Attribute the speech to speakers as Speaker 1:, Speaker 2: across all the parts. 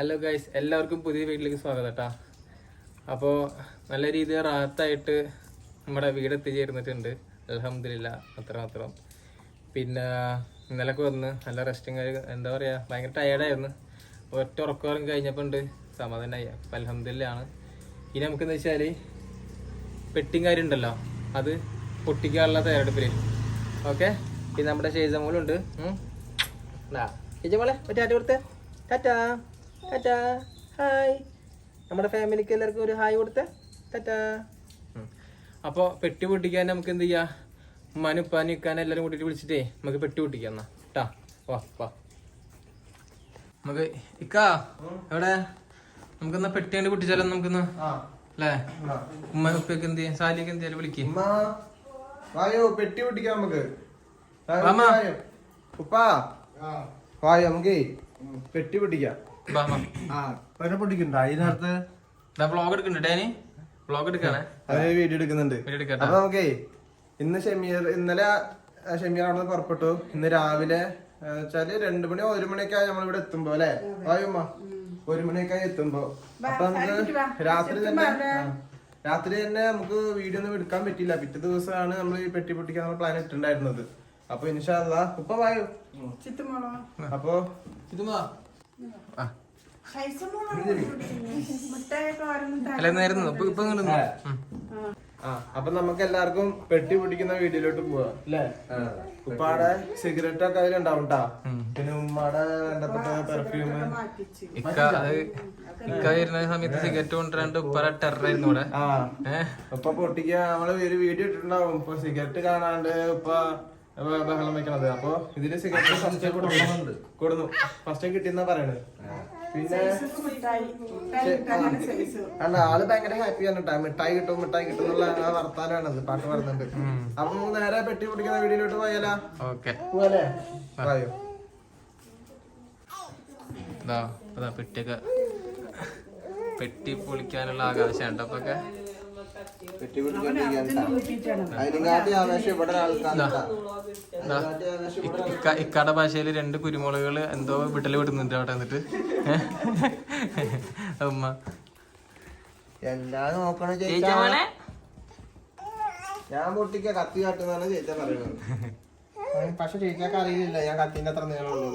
Speaker 1: Hello guys എല്ലാവർക്കും പുതിയ വീട്ടിലേക്ക് സ്വാഗതം കേട്ടോ അപ്പോൾ നല്ല രീതിയിൽ റാത്തായിട്ട് നമ്മുടെ വീട് എത്തിച്ചേർന്നിട്ടുണ്ട്. അലഹമില്ല അത്ര മാത്രം പിന്നെ ഇന്നലൊക്കെ വന്ന് നല്ല റെസ്റ്റും കാര്യം എന്താ പറയുക ഭയങ്കര ടയേർഡായിരുന്നു ഒറ്റ ഉറക്കവും കഴിഞ്ഞപ്പോൾ ഉണ്ട് സമാധാനമായി അപ്പം അലഹമ്മദില്ലാണ് ഇനി നമുക്കെന്ന് വെച്ചാൽ പെട്ടിയും കാര്യം ഉണ്ടല്ലോ. അത് പൊട്ടിക്കാനുള്ള തയ്യാറെടുപ്പിൽ ഓക്കെ പിന്നെ നമ്മുടെ ഷെയ്സമോളുണ്ട് ചേച്ചി മോളെ ഒറ്റ ആറ്റ കൊടുത്തേ. ടാറ്റാ. ടാറ്റാ ഹായ് നമ്മുടെ ഫാമിലിക്ക് എല്ലാവർക്കും ഒരു ഹായ് കൊടുത്തേ. ടാറ്റാ അപ്പോൾ പെട്ടി പൊട്ടിക്കാൻ നമുക്ക് എന്ത് ചെയ്യാം? ഉമ്മാനും ഉപ്പാനും ഇക്കാനും എല്ലാവരും കൂട്ടിയിട്ട് വിളിച്ചിട്ടേ നമുക്ക് പെട്ടി പൊട്ടിക്കാം എന്നാ. ട്ടാ വാ വാ. നമുക്ക് ഇക്കാ എവിടെ? നമുക്കെന്നാ പെട്ടി കണ്ട് പൊട്ടിച്ചാലോ നമുക്കിന്ന്? അല്ലേ ഉമ്മ ഉപ്പയൊക്കെ എന്ത് ചെയ്യാം? സാലിയൊക്കെ എന്ത് ചെയ്യാലും വിളിക്കും.
Speaker 2: വായോ പെട്ടി പൊട്ടിക്കാം നമുക്ക്. ഉപ്പാ? വായോ നമുക്ക് പെട്ടി പൊട്ടിക്കാം.
Speaker 3: അതിനകത്ത്
Speaker 1: വ്ളോഗ് ഡാനി. വ്ളോഗ് എടുക്കാണേ.
Speaker 2: വീഡിയോ എടുക്കുന്നുണ്ട്.
Speaker 1: വീഡിയോ
Speaker 2: അപ്പൊ നമുക്കേ ഇന്ന് ഷെമിയർ ഇന്നലെ ഷെമിയർ ഷമീർ അവിടെ നിന്ന് പുറപ്പെട്ടു. ഇന്ന് രാവിലെ വെച്ചാൽ രണ്ടു മണി ഒരു മണിയൊക്കെ ആയി നമ്മളിവിടെ എത്തുമ്പോ അല്ലെ? വായുമ്മ ഒരു മണിയൊക്കെ ആയി എത്തുമ്പോ. അപ്പൊ നമുക്ക് രാത്രി തന്നെ രാത്രി തന്നെ നമുക്ക് വീഡിയോ ഒന്നും എടുക്കാൻ പറ്റില്ല. പിറ്റേ ദിവസമാണ് നമ്മൾ ഈ പെട്ടി പൊട്ടിക്കാൻ പ്ലാൻ ഇട്ടിട്ടുണ്ടായിരുന്നത്. അപ്പൊ ഇൻഷാല്ല ഉപ്പ വായു. അപ്പോ
Speaker 1: ഇതുമാ അല്ല നേരം ഇപ്പൊ ഇപ്പൊ
Speaker 2: അപ്പൊ നമുക്ക് എല്ലാവർക്കും പെട്ടി പിടിക്കുന്ന വീഡിയോയിലോട്ട് പോവാ. അല്ലേ? ഉപ്പാടെ സിഗരറ്റ് ഒക്കെ അതിലുണ്ടാവും ട്ടാ. പിന്നെ ഉമ്മാടെ വേണ്ടപ്പെട്ട പെർഫ്യൂം
Speaker 1: ഇക്ക വരുന്ന സമയത്ത് സിഗരറ്റ് കൊണ്ടുവരാണ്ട് ഉപ്പാടെ ടെററായിരുന്നു ഇവിടെ.
Speaker 2: ഉപ്പ പൊട്ടിക്ക നമ്മൾ ഒരു വീഡിയോ ഇട്ടിട്ടുണ്ടാവും. ഇപ്പൊ സിഗരറ്റ് കാണാണ്ട് ഉപ്പ ബ- ബഹളം വെക്കണത്. അപ്പൊ ഇതിൽ സിഗരറ്റ് ഫസ്റ്റ് കൊടുക്കുന്നുണ്ട്. കൊടുന്നു. ഫസ്റ്റ് കിട്ടിയെന്നാ പറയണത്. പിന്നെ അല്ല ആൾ ഭയങ്കര ഹാപ്പിയാണ് കേട്ടോ മിഠായി കിട്ടും മിഠായി കിട്ടും എന്നുള്ള ആ വർത്താനാണത് പാട്ട് പറഞ്ഞിട്ട് അപ്പൊ നമുക്ക് നേരെ പെട്ടി പിടിക്കുന്ന വീടിലോട്ട് പോയാലോ?
Speaker 1: ഓക്കെ. പെട്ടിയൊക്കെ. പെട്ടി പൊളിക്കാനുള്ള ആകാശം ഉണ്ടപ്പൊക്കെ ഇക്കാടെ ഭാഷയിൽ രണ്ട് കുരുമുളകുകൾ എന്തോ വിട്ടൽ വിടുന്നുണ്ട് അവിടെ എന്നിട്ട്. ഉമ്മ.
Speaker 2: എന്താ നോക്കണ
Speaker 1: ചേച്ചി
Speaker 2: ഞാൻ പൊട്ടിക്ക കത്തി കാട്ടുന്നാണ് ചേച്ചാ പറയുന്നത്. പക്ഷെ ചേച്ചാക്ക് അറിയില്ല. ഞാൻ കത്തിന്റെ അത്ര നീളമുള്ളൂ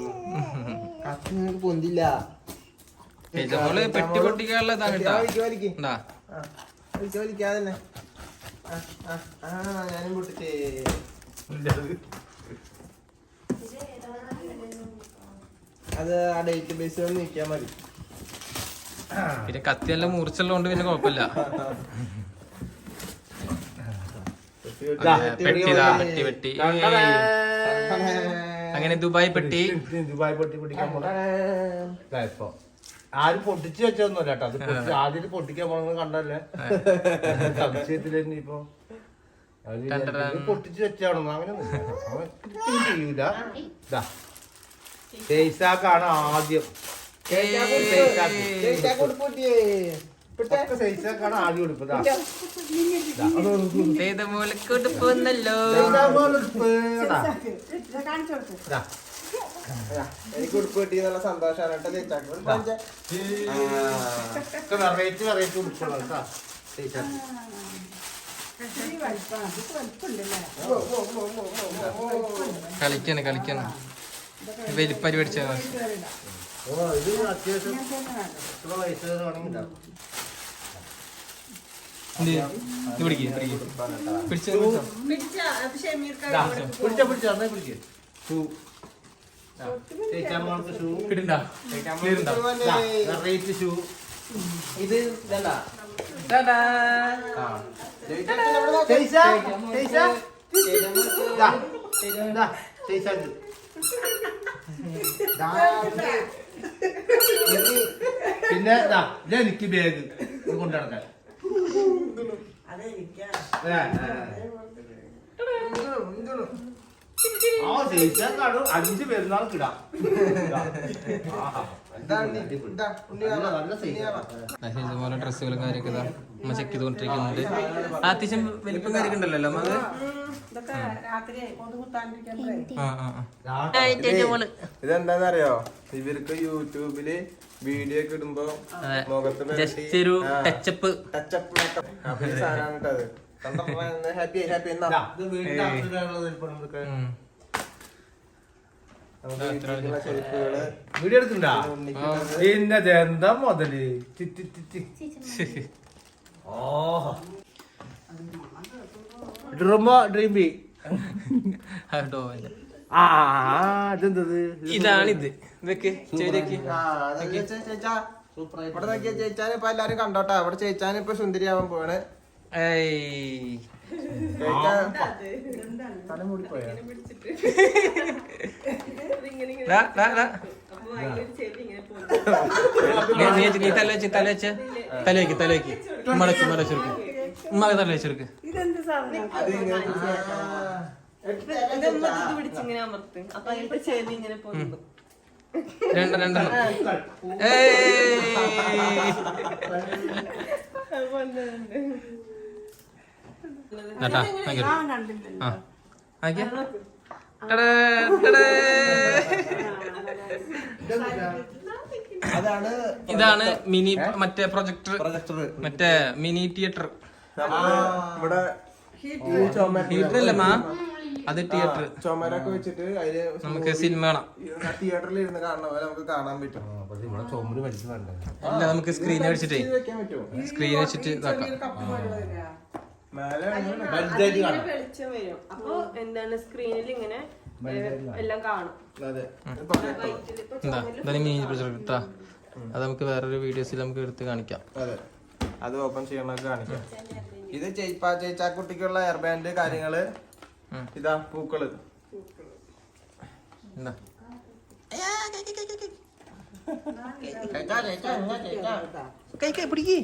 Speaker 2: കത്തി നിനക്ക് പൊന്തില്ല.
Speaker 1: പെട്ടി പൊട്ടിക്കാനുള്ള ഇതാണ് കേട്ടാ.
Speaker 2: ആ, തന്നെ. ആ, ആ, ആ, ഞാനും പൊട്ടിച്ചേ അത് ആ ഡേറ്റ് ബേസ് ഒന്ന് നിൽക്കാ മതി.
Speaker 1: പിന്നെ കത്തി നല്ല മുറിച്ചുള്ളതുകൊണ്ട് പിന്നെ കുഴപ്പമില്ല. പെട്ടി അങ്ങനെ ദുബായ് പെട്ടി.
Speaker 3: ദുബായ് പെട്ടി പിടിക്കാൻ പോണ. ആരും പൊട്ടിച്ചു വെച്ചൊന്നുമല്ല കേട്ടോ. അത് പൊട്ടിച്ച് ആദ്യം പൊട്ടിക്കാൻ പോണെന്ന് കണ്ടല്ലേ സംശയത്തിൽ തന്നെ ഇപ്പൊ അവർ വിചാരിക്കും, ഇത് പൊട്ടിച്ചു വെച്ചാണോ അങ്ങനെ ചെയ്യൂല. ഇതാ സൈസാക്കാണ് ആദ്യം. സൈസാക്കാണ് ആദ്യം കൊടുപ്പ്
Speaker 1: ചെയ്ത മൂലക്കൂട്ട് പോന്നല്ലോ
Speaker 4: കാണിച്ചു
Speaker 2: എനിക്ക് ഉടുപ്പ് കിട്ടി എന്നുള്ള സന്തോഷമാണ് കേട്ടോ ചേച്ചാക്ക്.
Speaker 3: വെറൈറ്റി വെറൈറ്റി കേട്ടോ.
Speaker 1: കളിക്കാണ് കളിക്കാണ്. വലിപ്പരി പഠിച്ച പിടിച്ചു
Speaker 3: ഓ ഇത് അത്യാവശ്യം
Speaker 1: പിടിക്ക്, പിടിക്ക്. പിടിച്ച്
Speaker 3: ഷൂ.
Speaker 2: ഇത്
Speaker 3: പിന്നെ എനിക്ക് ബാഗ്. കൊണ്ടു നടക്കാൻ.
Speaker 2: ഇങ്ങോട്ട്.
Speaker 3: ആ ചേച്ചാക്കാണ് അഞ്ച്
Speaker 1: ഇതുപോലെ ഡ്രസ്സുകളും കാര്യമൊക്കെ ഇതാ ഉമ്മ ചെക്ക് ചെയ്തുകൊണ്ടിരിക്കുന്നുണ്ട്. ആ, അത്യാവശ്യം വലിപ്പം കാര്യമൊക്കെ ഉണ്ടല്ലോ അമ്മ അത്?
Speaker 2: ഇതെന്താന്നറിയോ? ഇവർക്ക് യൂട്യൂബിൽ വീഡിയോ ഒക്കെ ഇടുമ്പോ. മുഖത്ത്
Speaker 1: ജസ്റ്റ് ഒരു ടച്ചപ്പ്
Speaker 2: കേട്ടത് ഹാപ്പി ഹാപ്പി എന്നാ
Speaker 3: ഇതാ, ഇത് വീടിന്റെ അകത്തിടാനുള്ളത് ഇരിപ്പുണ്ട് ഇതൊക്കെ.
Speaker 2: നമുക്ക് വീട്ടിലേക്കുള്ള ചെരുപ്പുകൾ
Speaker 3: വീഡിയോ എടുക്കണ്ടാ? പിന്നെ എന്താ മുതൽ? ടി, ടി, ടി, ടി. ഓ ഡ്രീമോ
Speaker 1: ഇതാണിത്.
Speaker 2: ഇവിടെ ചേച്ചാൻ ഇപ്പൊ എല്ലാരും കണ്ടോട്ടാ. ഇവിടെ ചേച്ചാൻ ഇപ്പൊ സുന്ദരിയാവാൻ പോവാണ്.
Speaker 1: ഏയ്. നീ- തല വെച്ച് തല വെച്ച്. തല വെക്ക് തല വെക്ക്. ഉമ്മടച്ച് ഉമ്മ വെച്ചെടുക്ക് ഉമ്മ തല വെച്ചെടുക്ക്
Speaker 4: ഇതെന്ത് സാധനം?
Speaker 2: അത് ഇങ്ങനെ
Speaker 5: അമർത്തും? അപ്പൊ അതിന്റെ ചെവി ഇങ്ങനെ പൊന്തും
Speaker 1: രണ്ട് രണ്ടെണ്ണം. ഏയ്. ഇതാണ് മിനി മറ്റേ പ്രൊജക്ടർ.
Speaker 2: പ്രൊജക്ടർ.
Speaker 1: മറ്റേ മിനി തിയേറ്റർ.
Speaker 2: ഇവിടെ
Speaker 1: തിയേറ്റർ അല്ല മാ? അത് തിയേറ്റർ.
Speaker 2: ചുമരൊക്കെ വെച്ചിട്ട് അതിൽ
Speaker 1: നമുക്ക് സിനിമ കാണാം.
Speaker 2: തിയേറ്ററിൽ ഇരുന്ന് കാണുന്ന പോലെ നമുക്ക് കാണാൻ പറ്റും.
Speaker 1: അല്ല നമുക്ക് സ്ക്രീൻ വെച്ചിട്ടേ. സ്ക്രീൻ വെച്ചിട്ട് ഇതാക്കാം
Speaker 5: വെളിച്ചം വരും. അപ്പൊ എന്താണ് സ്ക്രീനിൽ ഇങ്ങനെ എല്ലാം കാണും.
Speaker 2: അതെ.
Speaker 5: ഇപ്പൊ
Speaker 1: എന്താ ഇതാണ് മിനി പ്രൊജക്ടർ കേട്ടാ അത് നമുക്ക് വേറൊരു വീഡിയോസിൽ നമുക്ക് എടുത്ത് കാണിക്കാം.
Speaker 2: അതെ. അത് ഓപ്പൺ ചെയ്യണൊക്കെ കാണിക്കാം. ഇത് ചേപ്പാ ചേച്ചാക്കുട്ടിക്കുള്ള എയർ ബാൻഡ്
Speaker 1: കാര്യങ്ങൾ.
Speaker 2: ഇതാ പൂക്കൾ.
Speaker 1: എന്താ കൈ കൈ പിടിക്ക്.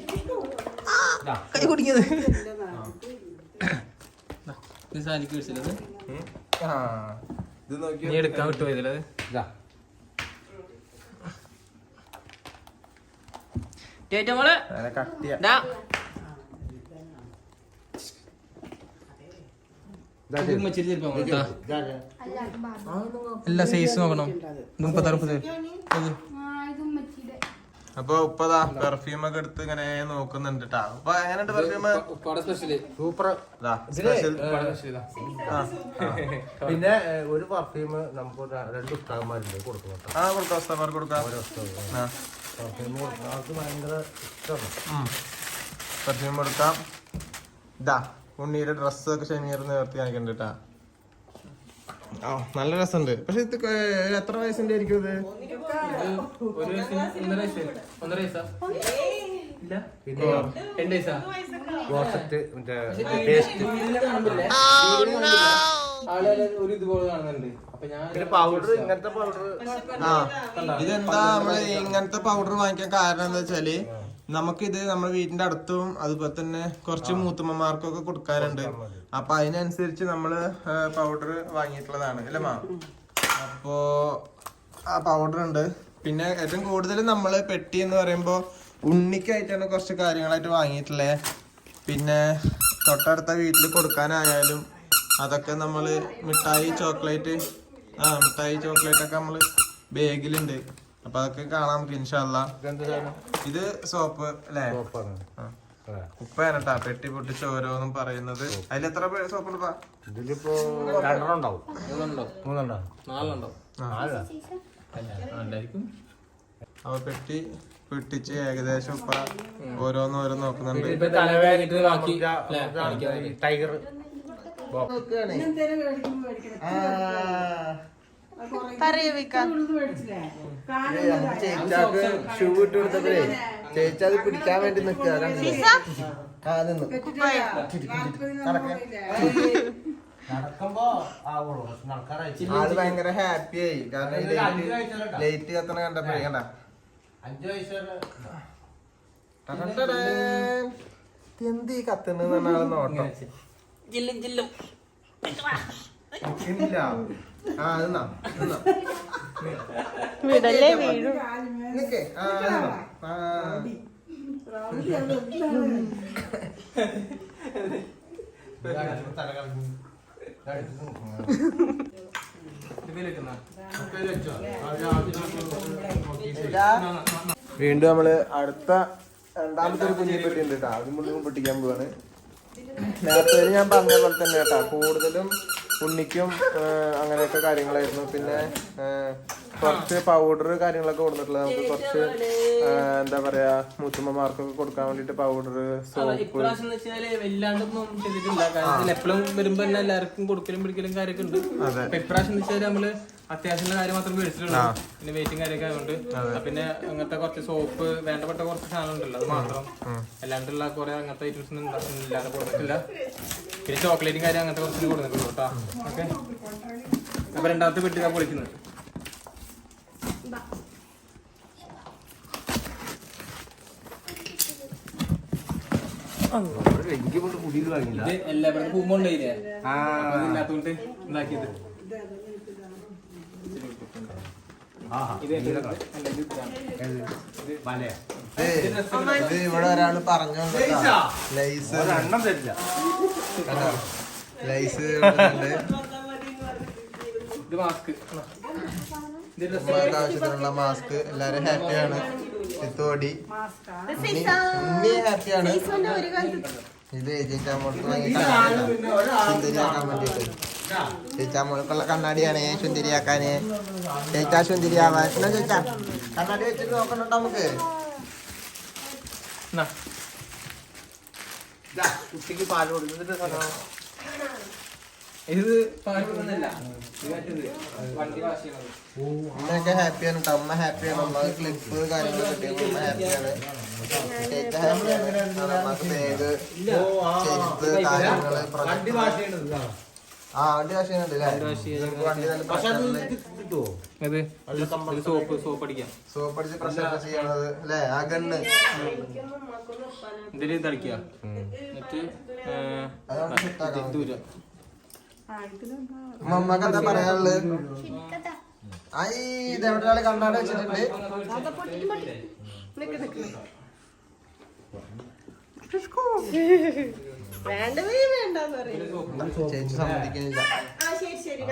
Speaker 1: കൈ കുടിക്കുന്നത് ഇത്
Speaker 2: നോക്കി
Speaker 1: നീ എടുക്കാൻ വിട്ടുപോയതല്ലേ അത്?
Speaker 3: ഇതാ.
Speaker 1: ചേട്ടാ മോളെ. എല്ലാ സൈസ് നോക്കണം. മുപ്പത്താറ് മുപ്പത്.
Speaker 2: അപ്പൊ ഉപ്പതാ പെർഫ്യൂം ഒക്കെ എടുത്ത് ഇങ്ങനെ നോക്കുന്നുണ്ട് ട്ടാ. അപ്പൊ എങ്ങനെയുണ്ട് പെർഫ്യൂം
Speaker 3: സൂപ്പർ പിന്നെ ഒരു പെർഫ്യൂം നമുക്ക് രണ്ട് ഉസ്താവന്മാരുണ്ട് കൊടുക്കണം കേട്ടോ.
Speaker 2: ആ കൊടുക്കാം. ഉസ്താമാർക്ക് കൊടുക്കാം
Speaker 3: പെർഫ്യൂം കൊടുക്കണം അവർക്ക് ഭയങ്കര ഇഷ്ടമാണ്.
Speaker 2: പെർഫ്യൂം കൊടുക്കാം. ഇതാ ഉണ്ണിയുടെ ഡ്രസ്സൊക്കെ ഷമീർ നിർത്തി കാണിക്കണ്ട കേട്ടാ ആ നല്ല രസമുണ്ട്. പക്ഷെ ഇത് എത്ര വയസ്സിന്റെ ആയിരിക്കും ഇത്? ഇതെന്താ നമ്മൾ ഇങ്ങനത്തെ പൗഡർ വാങ്ങിക്കാൻ കാരണം എന്താ വെച്ചാൽ നമുക്കിത് നമ്മുടെ വീടിന്റെ അടുത്തും അതുപോലെ തന്നെ കുറച്ച് മൂത്തമ്മമാർക്കൊക്കെ കൊടുക്കാറുണ്ട്. അപ്പൊ അതിനനുസരിച്ച് നമ്മൾ പൗഡർ വാങ്ങിയിട്ടുള്ളതാണ് അല്ലേ മാ? അപ്പോ ആ പൗഡർ ഉണ്ട്. പിന്നെ ഏറ്റവും കൂടുതൽ നമ്മൾ പെട്ടി എന്ന് പറയുമ്പോ ഉണ്ണിക്കായിട്ടാണ് കുറച്ച് കാര്യങ്ങളായിട്ട് വാങ്ങിയിട്ടുള്ളത് പിന്നെ തൊട്ടടുത്ത വീട്ടിൽ കൊടുക്കാനായാലും അതൊക്കെ നമ്മൾ മിഠായി ചോക്ലേറ്റ് ആ മിഠായി ചോക്ലേറ്റ് ഒക്കെ നമ്മൾ ബാഗിലുണ്ട്. അപ്പൊ അതൊക്കെ കാണാം നമുക്ക് ഇൻഷാല്ല ഇത് സോപ്പ് അല്ലേ?
Speaker 3: ഉപ്പയാണ്
Speaker 2: കേട്ടോ
Speaker 3: ആ.
Speaker 2: പെട്ടി പൊട്ടിച്ച് ഓരോന്നും പറയുന്നത്. അതിൽ എത്ര സോപ്പ്
Speaker 3: ഇതിലിപ്പോ രണ്ടെണ്ണം ഉണ്ടാവും
Speaker 1: മൂന്നുണ്ടോ നാലുണ്ടോ
Speaker 2: അപ്പൊ പെട്ടി പൊട്ടിച്ച് ഏകദേശം ഉപ്പ ഓരോന്ന് ഓരോന്ന് നോക്കുന്നുണ്ട്.
Speaker 3: ടൈഗർ.
Speaker 4: ഇന്നെന്തേലും കാണുന്നത്.
Speaker 2: ചേച്ചാക്ക് ഷൂ ഇട്ട് കൊടുത്തപ്പോഴേ ചേച്ചി അത് പിടിക്കാൻ വേണ്ടി നിൽക്കുക ആ നിന്ന്.
Speaker 3: നടക്കുമ്പോ ആവുള്ളൂ. പക്ഷെ നടക്കാറായി
Speaker 2: ആൾ ഭയങ്കര ഹാപ്പി ആയി. കാരണം ഈ ലൈറ്റ് ലൈറ്റ് കത്തണ കണ്ടപ്പോഴേ കണ്ട?
Speaker 3: അഞ്ചു
Speaker 2: എന്ത് ഈ നോട്ടം?
Speaker 1: ജില്ലും ജില്ലും.
Speaker 2: ഇല്ല. ആ നിന്നാ നിന്നാ
Speaker 5: വിടല്ലേ വീഴും.
Speaker 2: നിക്കേ ആ നിന്നോ ആ. വീണ്ടും നമ്മൾ അടുത്ത രണ്ടാമത്തെ ഒരു കുഞ്ഞിനെ പെട്ടി ഉണ്ട് കേട്ടോ. അതിന് മുഴുവൻ പൊട്ടിക്കാൻ പോവാണ്. നേരത്തെ ഞാൻ പറഞ്ഞ പോലെ തന്നെ കേട്ടോ. കൂടുതലും ഉണ്ണിക്കും അങ്ങനെയൊക്കെ കാര്യങ്ങളായിരുന്നു. പിന്നെ കുറച്ച് പൗഡർ കാര്യങ്ങളൊക്കെ കൊടുത്തിട്ടുള്ളത്. നമുക്ക് കുറച്ച് എന്താ പറയാ മൂത്തുമ്മമാർക്കൊക്കെ കൊടുക്കാൻ വേണ്ടിട്ട് പൗഡർ സോപ്പ്
Speaker 1: എപ്പോഴും വരുമ്പോ തന്നെ എല്ലാവർക്കും കൊടുക്കലും പിടിക്കലും കാര്യമൊക്കെ ഉണ്ട്. ഇപ്രാവശ്യം എന്ന് വെച്ചാൽ നമ്മൾ അത്യാവശ്യമുള്ള കാര്യം മാത്രം മേടിച്ചിട്ടുള്ളൂ. പിന്നെ വെയിറ്റും കാര്യമൊക്കെ ആയതുകൊണ്ട്. പിന്നെ അങ്ങനത്തെ കുറച്ച് സോപ്പ് വേണ്ടപ്പെട്ട കുറച്ച് സാധനം ഉണ്ടല്ലോ അത് മാത്രം. അല്ലാണ്ടുള്ള കുറെ അങ്ങനത്തെ ഐറ്റംസ് ഒന്നും ഇല്ലാതെ കൊടുത്തിട്ടില്ല പിന്നെ ചോക്ലേറ്റും കാര്യം അങ്ങനത്തെ കുറച്ച് കൊടുക്കുന്നുണ്ട് കേട്ടോ. ഓക്കെ. അപ്പൊ രണ്ടാമത്തെ പെട്ടി ഞാൻ പൊളിക്കുന്നത്. എല്ലാവരും പൂമ്പുണ്ടായില്ലേ ആ. അതില്ലാത്തോണ്ട് ഇതാക്കിയത്.
Speaker 3: ആഹാ
Speaker 1: ഇത്
Speaker 2: ഇവിടെ ഒരാൾ പറഞ്ഞു ലൈസ്
Speaker 3: തരില്ല.
Speaker 2: ലൈസ് ആവശ്യത്തിനുള്ള മാസ്ക് എല്ലാരും ഹാപ്പിയാണ് ഇത്തോടി ഉണ്ണി ഹാപ്പിയാണ് ഇത് ചേച്ചാമോൾക്ക് സുന്ദരിയാക്കാൻ വേണ്ടിട്ട് ചേച്ചാമോൾക്കുള്ള കണ്ണാടിയാണ് സുന്ദരിയാക്കാന് ചേച്ചാ സുന്ദരിയാവാൻ എന്നാ ചേച്ചാ കണ്ണാടി വെച്ചിട്ട് നോക്കണ്ട നമുക്ക്?
Speaker 3: കുട്ടിക്ക് പാൽ കൊടുക്കുന്നിട്ട്
Speaker 1: ഇത്
Speaker 2: പാൽ ഹാപ്പിയാണ് കേട്ടോ ഉമ്മ ഹാപ്പിയാണ് അമ്മ ക്ലിപ്പ് കാര്യങ്ങൾ കിട്ടിയപ്പോൾ ഹാപ്പിയാണ് ചേച്ച ഹാപ്പിയാണ് ഉമ്മക്ക് ബാഗ് ചെരുപ്പ് കാര്യങ്ങൾ
Speaker 3: വണ്ടി
Speaker 2: പ്രൊജക്ട്
Speaker 1: സോപ്പ് സോപ്പ് അടിക്കാം
Speaker 2: സോപ്പ് അടിച്ച് പ്രഷർ ചെയ്യണത് അല്ലേ? ആ ഗണ്ണ്.
Speaker 1: ഇതിൽ തളിക്കുക എന്നിട്ട്.
Speaker 2: ഉമ്മക്ക് എന്താ പറയാനുള്ളത്? ഐ ഇത് എവിടെ ഒരാൾ കണ്ണാടി വെച്ചിട്ടുണ്ട്.
Speaker 5: വേണ്ടവേ വേണ്ടെന്ന് പറയും.
Speaker 2: ചേച്ചി സമ്മതിക്കുന്നില്ല
Speaker 5: ആ ശരി ശരി.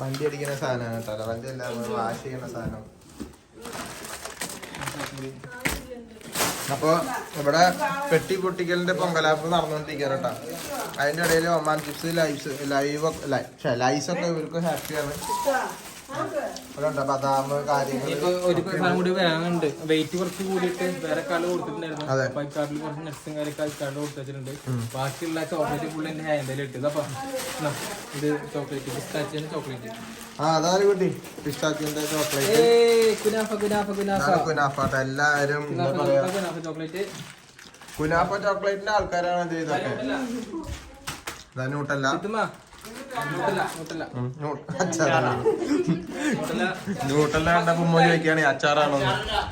Speaker 2: വണ്ടി അടിക്കുന്ന സാധനമാണ് കേട്ടോ. വണ്ടി അല്ല വാഷ് ചെയ്യുന്ന സാധനം. അപ്പൊ ഇവിടെ പെട്ടി പൊട്ടിക്കലിന്റെ പൊങ്കലാപ്പ് നടന്നുകൊണ്ടിരിക്കുകയാണ് കേട്ടോ. അതിന്റെ ഇടയിൽ Oman chips Lay's live Lay's ഒക്കെ ഇവർക്ക് ഹാപ്പിയാണ് ബദാം കാര്യങ്ങൾ
Speaker 1: വെയിറ്റ് കുറച്ച് കൂടിയിട്ട് വേറെ കാർഡ് കൊടുത്തിട്ടുണ്ടായിരുന്നു. അപ്പൊ കുറച്ച് നട്സും കാര്യമൊക്കെ കൊടുത്തു വെച്ചിട്ടുണ്ട്. ബാക്കിയുള്ള ചോക്ലേറ്റ് ഫുള്ള് എന്റെ ഹാൻഡിൽ ഇട്ടത്. അപ്പൊ ഇത് ചോക്ലേറ്റ് പിസ്താച്ചിന്റെ ചോക്ലേറ്റ്
Speaker 2: ആ അതാണ് കുട്ടി? പിസ്റ്റാച്ചിന്റെ ചോക്ലേറ്റ്
Speaker 1: കുനാഫ കുനാഫ കുനാഫ. കുനാഫ. ചോക്ലേറ്റ്
Speaker 2: കുനാഫ ചോക്ലേറ്റിന്റെ ആൾക്കാരാണ് ഇത് ഇതൊക്കെ ഇതാ
Speaker 1: നൂട്ടല്ല നൂട്ടല്ല
Speaker 2: ന്യൂട്ടല്ല കണ്ടപ്പോ ഉമ്മ ചോദിക്കുകയാണ് അച്ചാറാണോ?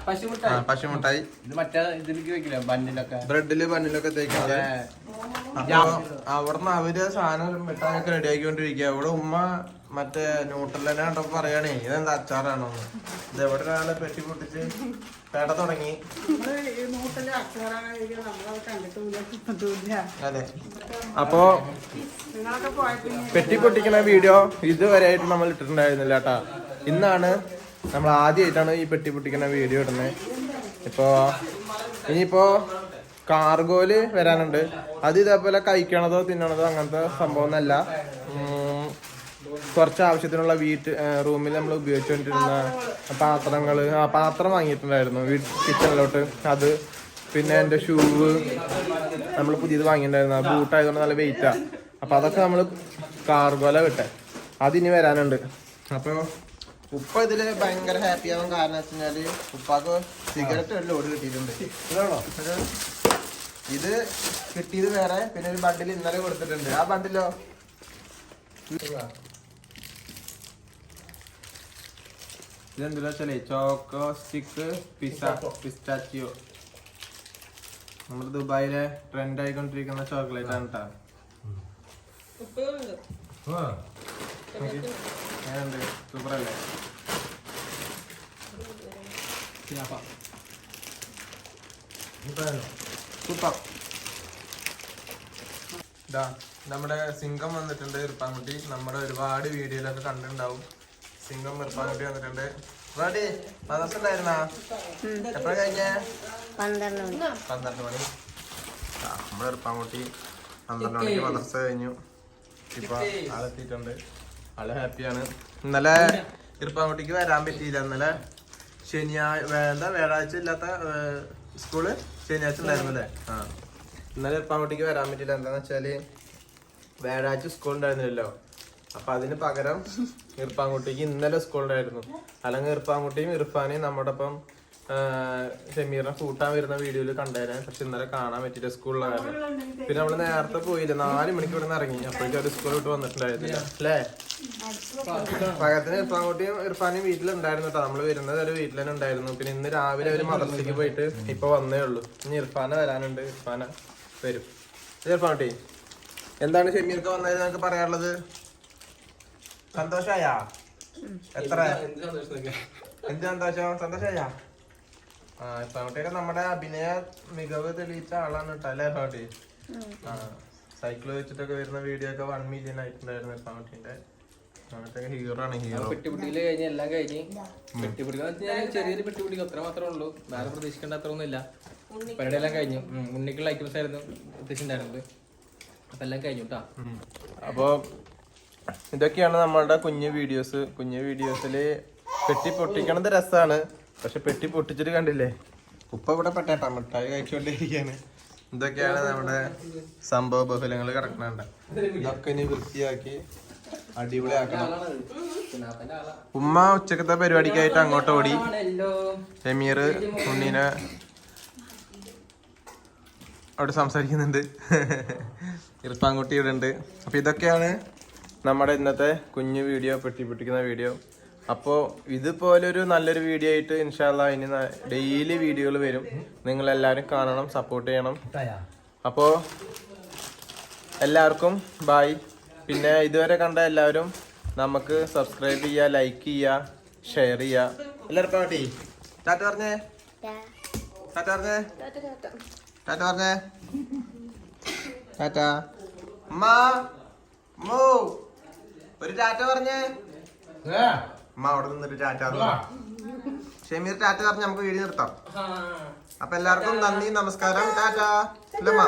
Speaker 2: പശുമുട്ടായി. പശുമുട്ടായി.
Speaker 1: ഇത് മറ്റേ ഇതിലേക്ക് വെക്കില്ല
Speaker 2: ബണ്ണിലൊക്കെ? ബ്രെഡിൽ ബണ്ണിലൊക്കെ തേക്കാതെ അവിടുന്ന് അവർ സാധനം മിഠായൊക്കെ റെഡി ആക്കിക്കൊണ്ടിരിക്കുക ഇവിടെ ഉമ്മ മറ്റേ ന്യൂട്രലിനെ കണ്ടപ്പോ പറയണേ ഇതെന്താ അച്ചാറാണോ? ഇത് എവിടെ ഒരാളെ പെട്ടി പൊട്ടിച്ച് പേട തുടങ്ങി. അതെ. അപ്പോ പെട്ടി പൊട്ടിക്കുന്ന വീഡിയോ ഇതുവരെയായിട്ട് നമ്മൾ ഇട്ടിട്ടുണ്ടായിരുന്നില്ല കേട്ടാ. ഇന്നാണ് നമ്മൾ ആദ്യമായിട്ടാണ് ഈ പെട്ടി പൊട്ടിക്കുന്ന വീഡിയോ ഇടുന്നത്. ഇപ്പോ ഇനിയിപ്പോ കാർഗോൽ വരാനുണ്ട്. അത് ഇതേപോലെ കഴിക്കണതോ തിന്നണതോ അങ്ങനത്തെ സംഭവം ഉം, കുറച്ച് ആവശ്യത്തിനുള്ള വീട്ട് റൂമിൽ നമ്മൾ ഉപയോഗിച്ചുകൊണ്ടിരുന്ന പാത്രങ്ങൾ ആ പാത്രം വാങ്ങിയിട്ടുണ്ടായിരുന്നു കിച്ചണിലോട്ട് അത് പിന്നെ എന്റെ ഷൂവ് നമ്മൾ പുതിയത് വാങ്ങിയിട്ടുണ്ടായിരുന്നു. ബൂട്ട് ആയതുകൊണ്ട് നല്ല വെയിറ്റാണ് അപ്പോൾ അതൊക്കെ നമ്മൾ കാർഗോല വിട്ടെ. അതിനി വരാനുണ്ട്. അപ്പൊ ഉപ്പ ഇതിൽ ഭയങ്കര ഹാപ്പി ആവാൻ കാരണം വെച്ച് കഴിഞ്ഞാൽ ഉപ്പാക്ക് സിഗരറ്റ് ഒരു ലോഡ് കിട്ടിയിട്ടുണ്ട്.
Speaker 3: ഇതാണോ?
Speaker 2: ഇത് കിട്ടിയത് വേറെ പിന്നെ ഒരു ബണ്ടിൽ ഇന്നലെ കൊടുത്തിട്ടുണ്ട്. ആ ബണ്ടിലോ ഇതെന്താ വെച്ചാലേ? ചോക്കോ സ്റ്റിക്ക് പിസ പിസ്റ്റാച്ചിയോ നമ്മുടെ ദുബായിലെ ട്രെൻഡ് ആയിക്കൊണ്ടിരിക്കുന്ന ചോക്ലേറ്റ് ആണ് കേട്ടോ
Speaker 5: ഉപ്പുണ്ട്
Speaker 2: സൂപ്പറല്ലേ? സൂപ്പർ അല്ലേ
Speaker 1: കുനാഫ
Speaker 2: സൂപ്പർ. ഇതാ നമ്മുടെ സിംഗം വന്നിട്ടുണ്ട് ഇർപ്പാൻകുട്ടി. നമ്മുടെ ഒരുപാട് വീഡിയോയിലൊക്കെ കണ്ടിട്ടുണ്ടാവും. സിംഗം ഇർപ്പാൻകുട്ടി വന്നിട്ടുണ്ട്. റെഡി മദർസ് ഉണ്ടായിരുന്നാ? എപ്പോഴാ കഴിഞ്ഞേ? പന്ത്രണ്ട് മണി. നമ്മുടെ ഇർപ്പാൻകുട്ടി പന്ത്രണ്ട് മണിക്ക് മദർസ കഴിഞ്ഞു. ഇപ്പൊ ആളെത്തിയിട്ടുണ്ട്. ആൾ ഹാപ്പിയാണ് ഇന്നലെ ഇർപ്പാൻകുട്ടിക്ക് വരാൻ പറ്റിയില്ല. ഇന്നലെ ശനിയാഴ്ച എന്താ വ്യാഴാഴ്ച ഇല്ലാത്ത സ്കൂൾ ശനിയാഴ്ച ഉണ്ടായിരുന്നു അല്ലേ ആ. ഇന്നലെ ഇർപ്പാൻകുട്ടിക്ക് വരാൻ പറ്റിയില്ല. എന്താന്ന് വെച്ചാൽ വ്യാഴാഴ്ച സ്കൂൾ ഉണ്ടായിരുന്നില്ലല്ലോ. അപ്പൊ അതിന് പകരം ഇർപ്പാൻകുട്ടിക്ക് ഇന്നലെ സ്കൂൾ ഉണ്ടായിരുന്നു. അല്ലെങ്കിൽ ഇർപ്പാൻകുട്ടിയും ഇർഫാനെയും നമ്മുടെ ഒപ്പം ഷമീറിനെ കൂട്ടാൻ വരുന്ന വീഡിയോയിൽ കണ്ടേനെ പക്ഷെ ഇന്നലെ കാണാൻ പറ്റിയില്ല സ്കൂളിലെ കാരണം. പിന്നെ നമ്മൾ നേരത്തെ പോയില്ല നാല് മണിക്ക് ഇവിടെ നിന്ന് ഇറങ്ങി. അപ്പോഴേക്കും അവർ സ്കൂളിൽ വിട്ട് വന്നിട്ടുണ്ടായിരുന്നില്ല. അല്ലേ? പകരത്തിന് ഇർഫാൻകുട്ടിയും ഇർഫാനും വീട്ടിലുണ്ടായിരുന്നു കേട്ടോ. നമ്മൾ വരുന്നത് ഒരു വീട്ടിൽ തന്നെ ഉണ്ടായിരുന്നു. പിന്നെ ഇന്ന് രാവിലെ അവർ മദർസയ്ക്ക് പോയിട്ട് ഇപ്പൊ വന്നേ ഉള്ളൂ. ഇനി ഇർഫാന വരാനുണ്ട്. ഇർഫാന വരും. ഇർഫാൻകുട്ടി? എന്താണ് ഷമീർക്ക് വന്നത് നിനക്ക് പറയാനുള്ളത്? സന്തോഷായ? എത്ര?
Speaker 1: എന്ത് സന്തോഷം?
Speaker 2: സന്തോഷായ? ആ ഇർഫാൻകുട്ടിയൊക്കെ നമ്മുടെ അഭിനയ മികവ് തെളിയിച്ച ആളാണ് കേട്ടോ അല്ലേ ആ സൈക്കിൾ വെച്ചിട്ടൊക്കെ വരുന്ന വീഡിയോ ഒക്കെ വൺ മില്യൺ ആയിട്ടുണ്ടായിരുന്നു അങ്ങനത്തെ ഹീറോ ആണ് ഹീറോ
Speaker 1: കഴിഞ്ഞ് എല്ലാം കഴിഞ്ഞ്. പെട്ടിപ്പിടിക്കുക വെച്ചാൽ ചെറിയൊരു പെട്ടിപ്പിടിക്കും അത്ര മാത്രമേ ഉള്ളൂ. വേറെ പ്രതീക്ഷിക്കേണ്ട അത്ര ഒന്നുമില്ല പരിപാടി എല്ലാം കഴിഞ്ഞു. ഉണ്ണിക്കുള്ള ഐറ്റംസ് ആയിരുന്നു ഉദ്ദേശിച്ചിട്ടുണ്ടായിരുന്നത് അപ്പൊ എല്ലാം കഴിഞ്ഞു കേട്ടാ
Speaker 2: അപ്പോ ഇതൊക്കെയാണ് നമ്മളുടെ കുഞ്ഞു വീഡിയോസ് കുഞ്ഞു വീഡിയോസിൽ പെട്ടി പൊട്ടിക്കണത് രസാണ്. പക്ഷെ പെട്ടി പൊട്ടിച്ചിട്ട് കണ്ടില്ലേ? ഉപ്പ ഇവിടെ പെട്ടേട്ടാ മിഠായി കഴിച്ചുകൊണ്ടിരിക്കുകയാണ് ഇതൊക്കെയാണ് നമ്മുടെ സംഭവ ബഹുലങ്ങൾ കിടക്കണണ്ട ഇതൊക്കെ ഇനി വൃത്തിയാക്കി അടിപൊളിയാക്കണം. ഉമ്മ ഉച്ചക്കത്തെ പരിപാടിക്കായിട്ട് അങ്ങോട്ട് ഓടി. എമീർ ഉണ്ണീനെ അവിടെ സംസാരിക്കുന്നുണ്ട്. ഇർഫാൻകുട്ടി ഇവിടെ ഉണ്ട്. അപ്പൊ ഇതൊക്കെയാണ് നമ്മുടെ ഇന്നത്തെ കുഞ്ഞു വീഡിയോ പെട്ടി പൊട്ടിക്കുന്ന വീഡിയോ. അപ്പോൾ ഇതുപോലൊരു നല്ലൊരു വീഡിയോ ആയിട്ട് ഇൻഷാല്ല ഇനി ഡെയിലി വീഡിയോകൾ വരും. നിങ്ങൾ എല്ലാവരും കാണണം സപ്പോർട്ട് ചെയ്യണം. അപ്പോൾ എല്ലാവർക്കും ബായ് പിന്നെ ഇതുവരെ കണ്ട എല്ലാവരും നമുക്ക് സബ്സ്ക്രൈബ് ചെയ്യുക ലൈക്ക് ചെയ്യുക ഷെയർ ചെയ്യുക എല്ലാവർക്കും പാട്ടി ടാറ്റ പറഞ്ഞേ. ടാറ്റ പറഞ്ഞേ. ടാറ്റ പറഞ്ഞേ. ടാറ്റ. അമ്മ ഒരു ടാറ്റ പറഞ്ഞേ. അമ്മ അവിടെ നിന്നിട്ട് ടാറ്റ ഷെമീർ ഷമീർ ടാറ്റ പറഞ്ഞ് നമുക്ക് വീഡിയോ നിർത്താം. അപ്പൊ എല്ലാവർക്കും നന്ദി നമസ്കാരം. ടാറ്റ. ഇല്ലമ്മ.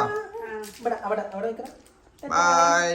Speaker 2: ബൈ